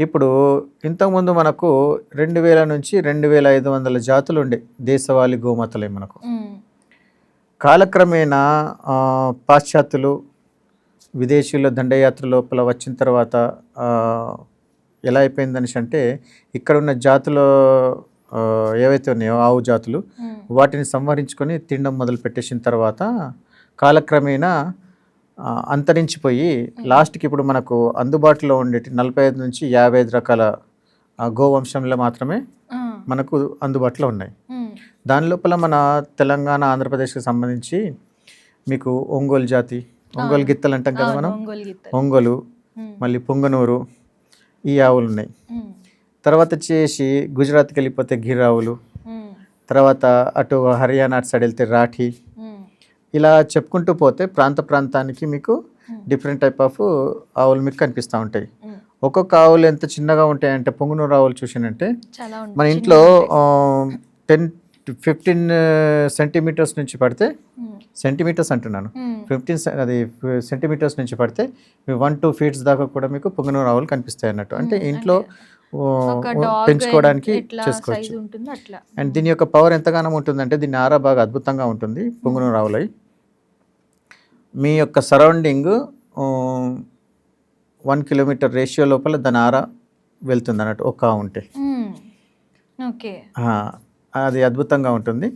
ఇప్పుడు ఇంతకుముందు మనకు రెండు వేల నుంచి రెండు వేల ఐదు వందల జాతులు ఉండే దేశవాళీ గోమాతలే మనకు. కాలక్రమేణా పాశ్చాత్యులు విదేశీయుల దండయాత్ర లోపల వచ్చిన తర్వాత ఎలా అయిపోయిందనేసి అంటే ఇక్కడ ఉన్న జాతులు ఏవైతే ఉన్నాయో ఆవు జాతులు వాటిని సంహరించుకొని తినడం మొదలు పెట్టేసిన తర్వాత కాలక్రమేణా అంతరించిపోయి లాస్ట్కి ఇప్పుడు మనకు అందుబాటులో ఉండేటి నలభై ఐదు నుంచి యాభై ఐదు రకాల గోవంశంలో మాత్రమే మనకు అందుబాటులో ఉన్నాయి. దాని లోపల మన తెలంగాణ ఆంధ్రప్రదేశ్కి సంబంధించి మీకు ఒంగోలు జాతి ఒంగోలు గిత్తలు అంటాం కదా మనం? ఒంగోలు మళ్ళీ పొంగనూరు ఈ ఆవులు ఉన్నాయి. తర్వాత వచ్చేసి గుజరాత్కి వెళ్ళిపోతే గిర్ ఆవులు తర్వాత అటు హర్యానా అటు సైడ్ వెళ్తే రాఠీ ఇలా చెప్పుకుంటూ పోతే ప్రాంత ప్రాంతానికి మీకు డిఫరెంట్ టైప్ ఆఫ్ ఆవులు మీకు కనిపిస్తూ ఉంటాయి. ఉమ్. ఒక్కొక్క ఆవులు ఎంత చిన్నగా ఉంటాయంటే పొంగునూరు ఆవులు చూసినంటే మన ఇంట్లో టెన్ ఫిఫ్టీన్ సెంటీమీటర్స్ నుంచి పడితే సెంటీమీటర్స్ అంటున్నాను. ఉమ్, ఫిఫ్టీన్ అది సెంటీమీటర్స్ నుంచి పడితే వన్ టూ ఫీట్స్ దాకా కూడా మీకు పొంగనూరు ఆవులు కనిపిస్తాయి అన్నట్టు. అంటే ఇంట్లో పెంచుకోవడానికి చేసుకోవచ్చు. ఉంటుందో అండ్ దీని యొక్క పవర్ ఎంతగానో ఉంటుందంటే దీని ఆరా బాగా అద్భుతంగా ఉంటుంది. పొంగనూరు ఆవులై మీ యొక్క సరౌండింగ్ వన్ కిలోమీటర్ రేషియో లోపల దాని ఆరా వెళ్తుంది అన్నట్టు ఒక ఉంటే. ఆ, అది అద్భుతంగా ఉంటుంది.